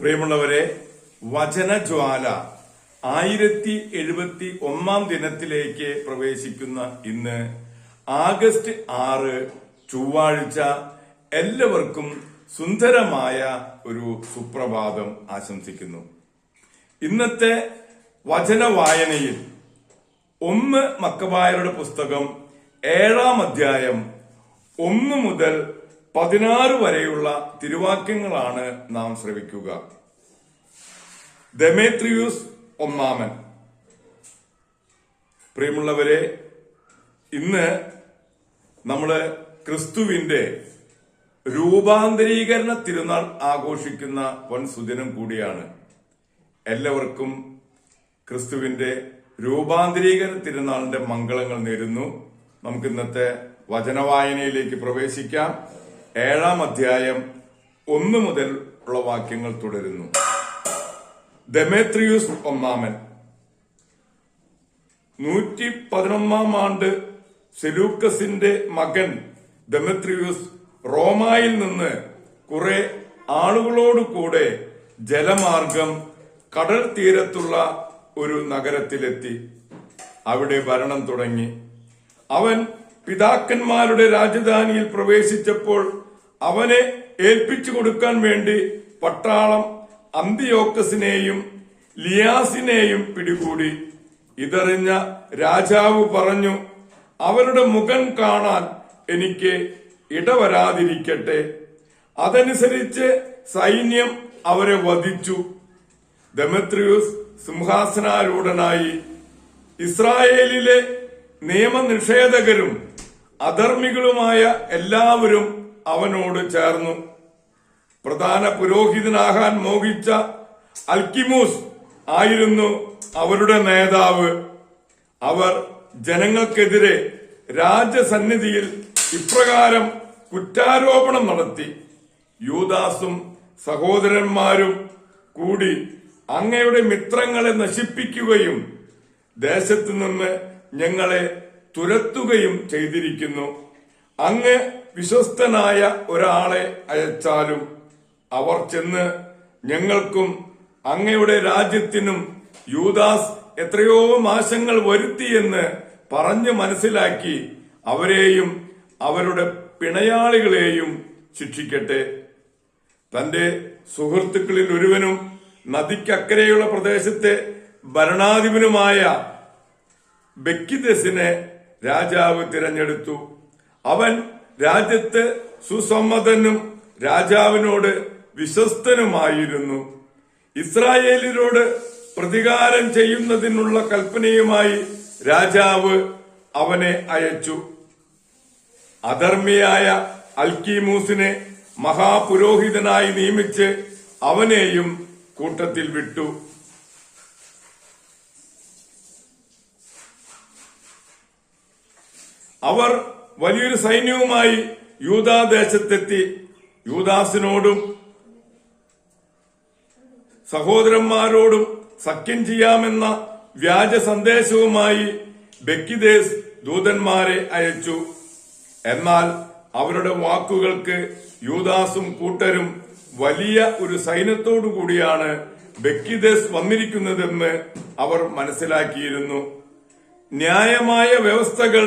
പ്രിയമുള്ളവരെ വചനജ്വാല ആയിരത്തി എഴുപത്തി ഒന്നാം ദിനത്തിലേക്ക് പ്രവേശിക്കുന്ന ഇന്ന് ആഗസ്റ്റ് ആറ് ചൊവ്വാഴ്ച എല്ലാവർക്കും സുന്ദരമായ ഒരു സുപ്രഭാതം ആശംസിക്കുന്നു. ഇന്നത്തെ വചന വായനയിൽ ഒന്ന് മക്കബായരുടെ പുസ്തകം ഏഴാം അധ്യായം ഒന്ന് മുതൽ പതിനാറ് വരെയുള്ള തിരുവാക്യങ്ങളാണ് നാം ശ്രവിക്കുക. ദമേത്രിയൂസ് ഒന്നാമൻ. പ്രിയമുള്ളവരെ ഇന്ന് നമ്മൾ ക്രിസ്തുവിന്റെ രൂപാന്തരീകരണ തിരുനാൾ ആഘോഷിക്കുന്ന വൻ സുദിനം കൂടിയാണ്. എല്ലാവർക്കും ക്രിസ്തുവിന്റെ രൂപാന്തരീകരണ തിരുനാളിന്റെ മംഗളങ്ങൾ നേരുന്നു. നമുക്ക് ഇന്നത്തെ വചനവായനയിലേക്ക് പ്രവേശിക്കാം. ഏഴാം അധ്യായം ഒന്ന് മുതൽ ഉള്ള വാക്യങ്ങൾ തുടരുന്നു. ദമേത്രിയൂസ് ഒന്നാമൻ. നൂറ്റി പതിനൊന്നാം ആണ്ട് സെലൂക്കസിന്റെ മകൻ ദമത്രിയൂസ് റോമായിൽ നിന്ന് കുറെ ആളുകളോടുകൂടെ ജലമാർഗം കടൽ തീരത്തുള്ള ഒരു നഗരത്തിലെത്തി. അവിടെ ഭരണം തുടങ്ങി. അവൻ പിതാക്കന്മാരുടെ രാജധാനിയിൽ പ്രവേശിച്ചപ്പോൾ അവനെ ഏൽപ്പിച്ചു കൊടുക്കാൻ വേണ്ടി പട്ടാളം അന്തിയോക്കസിനെയും ലിയാസിനെയും പിടികൂടി. ഇതറിഞ്ഞ രാജാവ് പറഞ്ഞു അവരുടെ മുഖം കാണാൻ എനിക്ക് ഇടവരാതിരിക്കട്ടെ. അതനുസരിച്ച് സൈന്യം അവരെ വധിച്ചു. ദമത്രിയൂസ് സിംഹാസനാരൂഢനായി. ഇസ്രായേലിലെ നിയമനിഷേധകരും അധർമ്മികളുമായ എല്ലാവരും അവനോട് ചേർന്നു. പ്രധാന പുരോഹിതനാകാൻ മോഹിച്ച അൽക്കിമൂസ് ആയിരുന്നു അവരുടെ നേതാവ്. അവർ ജനങ്ങൾക്കെതിരെ രാജസന്നിധിയിൽ ഇപ്രകാരം കുറ്റാരോപണം നടത്തി. യൂദാസും സഹോദരന്മാരും കൂടി അങ്ങയുടെ മിത്രങ്ങളെ നശിപ്പിക്കുകയും ദേശത്തു നിന്ന് ഞങ്ങളെ തുരത്തുകയും ചെയ്തിരിക്കുന്നു. അങ്ങ് വിശ്വസ്തനായ ഒരാളെ അയച്ചാലും അവർ ചെന്ന് ഞങ്ങൾക്കും അങ്ങയുടെ രാജ്യത്തിനും യൂദാസ് എത്രയോ മാശങ്ങൾ വരുത്തിയെന്ന് പറഞ്ഞു മനസ്സിലാക്കി അവരെയും അവരുടെ പിണയാളികളെയും ശിക്ഷിക്കട്ടെ. തന്റെ സുഹൃത്തുക്കളിൽ ഒരുവനും നദിക്കക്കരെയുള്ള പ്രദേശത്തെ ഭരണാധിപനുമായ ബെക്കിദസിനെ രാജാവ് തിരഞ്ഞെടുത്തു. അവൻ രാജ്യത്ത് സുസമ്മതനും രാജാവിനോട് വിശ്വസ്തനുമായിരുന്നു. ഇസ്രായേലിനോട് പ്രതികാരം ചെയ്യുന്നതിനുള്ള കൽപ്പനയുമായി രാജാവ് അവനെ അയച്ചു. അധർമ്മിയായ അൽക്കിമൂസിനെ മഹാപുരോഹിതനായി നിയമിച്ച് അവനെയും കൂട്ടത്തിൽ വിട്ടു. അവർ വലിയൊരു സൈന്യവുമായി യൂതാദേശത്തെത്തി യൂദാസിനോടും സഹോദരന്മാരോടും സഖ്യം ചെയ്യാമെന്ന വ്യാജ സന്ദേശവുമായി ബെക്കിദേസ് ദൂതന്മാരെ അയച്ചു. എന്നാൽ അവരുടെ വാക്കുകൾക്ക് യൂദാസും കൂട്ടരും വലിയ ഒരു സൈന്യത്തോടു കൂടിയാണ് ബെക്കിദേസ് വന്നിരിക്കുന്നതെന്ന് അവർ മനസ്സിലാക്കിയിരുന്നു. ന്യായമായ വ്യവസ്ഥകൾ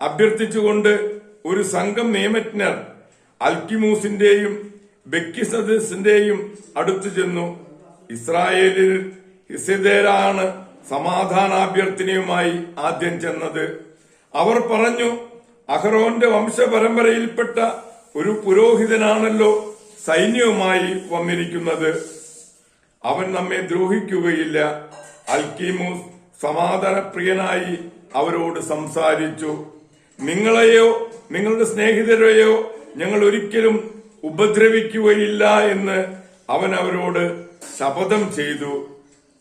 അഭ്യർത്ഥിച്ചുകൊണ്ട് ഒരു സംഘം നിയമജ്ഞർ അൽക്കിമൂസിന്റെയും ബെക്കിസദസിന്റെയും അടുത്തു ചെന്നു. ഇസ്രായേലിൽ ഹിസദേരാണ് സമാധാനാഭ്യർത്ഥനയുമായി ആദ്യം ചെന്നത്. അവർ പറഞ്ഞു അഹ്റോന്റെ വംശപരമ്പരയിൽപ്പെട്ട ഒരു പുരോഹിതനാണല്ലോ സൈന്യവുമായി വന്നിരിക്കുന്നത്. അവൻ നമ്മെ ദ്രോഹിക്കുകയില്ല. അൽക്കിമൂസ് സമാധാനപ്രിയനായി അവരോട് സംസാരിച്ചു. നിങ്ങളെയോ നിങ്ങളുടെ സ്നേഹിതരെയോ ഞങ്ങൾ ഒരിക്കലും ഉപദ്രവിക്കുകയില്ല എന്ന് അവൻ അവരോട് ശപഥം ചെയ്തു.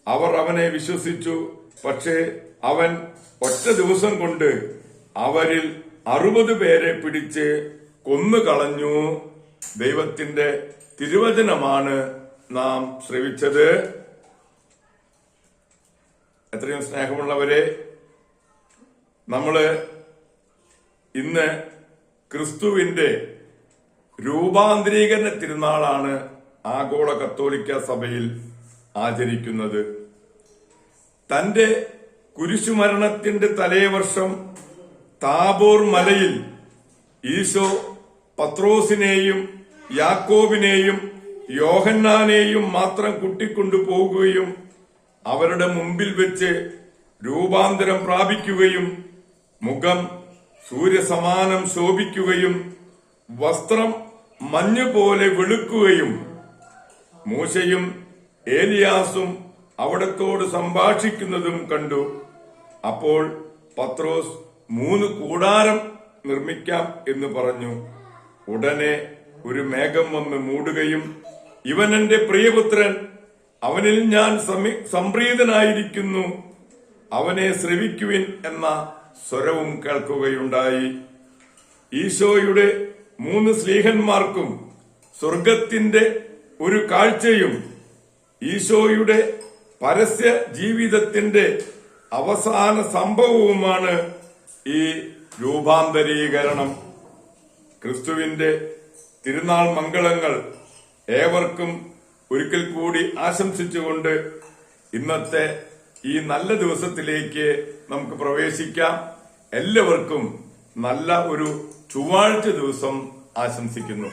അവർ അവനെ വിശ്വസിച്ചു. പക്ഷേ അവൻ ഒറ്റ ദിവസം കൊണ്ട് അവരിൽ അറുപത് പേരെ പിടിച്ച് കൊന്നുകളഞ്ഞു. ദൈവത്തിന്റെ തിരുവചനമാണ് നാം ശ്രവിച്ചത്. എത്രയും സ്നേഹമുള്ളവരെ നമ്മൾ ഇന്ന് ക്രിസ്തുവിന്റെ രൂപാന്തരീകരണ തിരുനാളാണ് ആഗോള കത്തോലിക്ക സഭയിൽ ആചരിക്കുന്നത്. തന്റെ കുരിശുമരണത്തിന്റെ തലേവർഷം താബോർ മലയിൽ ഈശോ പത്രോസിനെയും യാക്കോബിനെയും യോഹന്നാനെയും മാത്രം കുട്ടിക്കൊണ്ടു പോകുകയും അവരുടെ മുമ്പിൽ വെച്ച് രൂപാന്തരം പ്രാപിക്കുകയും മുഖം സൂര്യസമാനം ശോഭിക്കുകയും വസ്ത്രം മഞ്ഞു പോലെ വെളുക്കുകയും മൂശയും ഏലിയാസും അവിടത്തോട് സംഭാഷിക്കുന്നതും കണ്ടു. അപ്പോൾ പത്രോസ് മൂന്ന് കൂടാരം നിർമ്മിക്കാം എന്ന് പറഞ്ഞു. ഉടനെ ഒരു മേഘം വന്ന് മൂടുകയും ഇവൻ എന്റെ പ്രിയപുത്രൻ അവനിൽ ഞാൻ സംപ്രീതനായിരിക്കുന്നു അവനെ ശ്രവിക്കുവിൻ എന്ന സ്വരവും കേൾക്കുകയുണ്ടായി. ഈശോയുടെ മൂന്ന് സ്ലീഹന്മാർക്കും സ്വർഗത്തിന്റെ ഒരു കാഴ്ചയും ഈശോയുടെ പരസ്യ ജീവിതത്തിന്റെ അവസാന സംഭവവുമാണ് ഈ രൂപാന്തരീകരണം. ക്രിസ്തുവിന്റെ തിരുനാൾ മംഗളങ്ങൾ ഏവർക്കും ഒരിക്കൽ കൂടി ആശംസിച്ചുകൊണ്ട് ഇന്നത്തെ ഈ നല്ല ദിവസത്തിലേക്ക് നമുക്ക് പ്രവേശിക്കാം. എല്ലാവർക്കും നല്ല ഒരു ചൊവ്വാഴ്ച ദിവസം ആശംസിക്കുന്നു.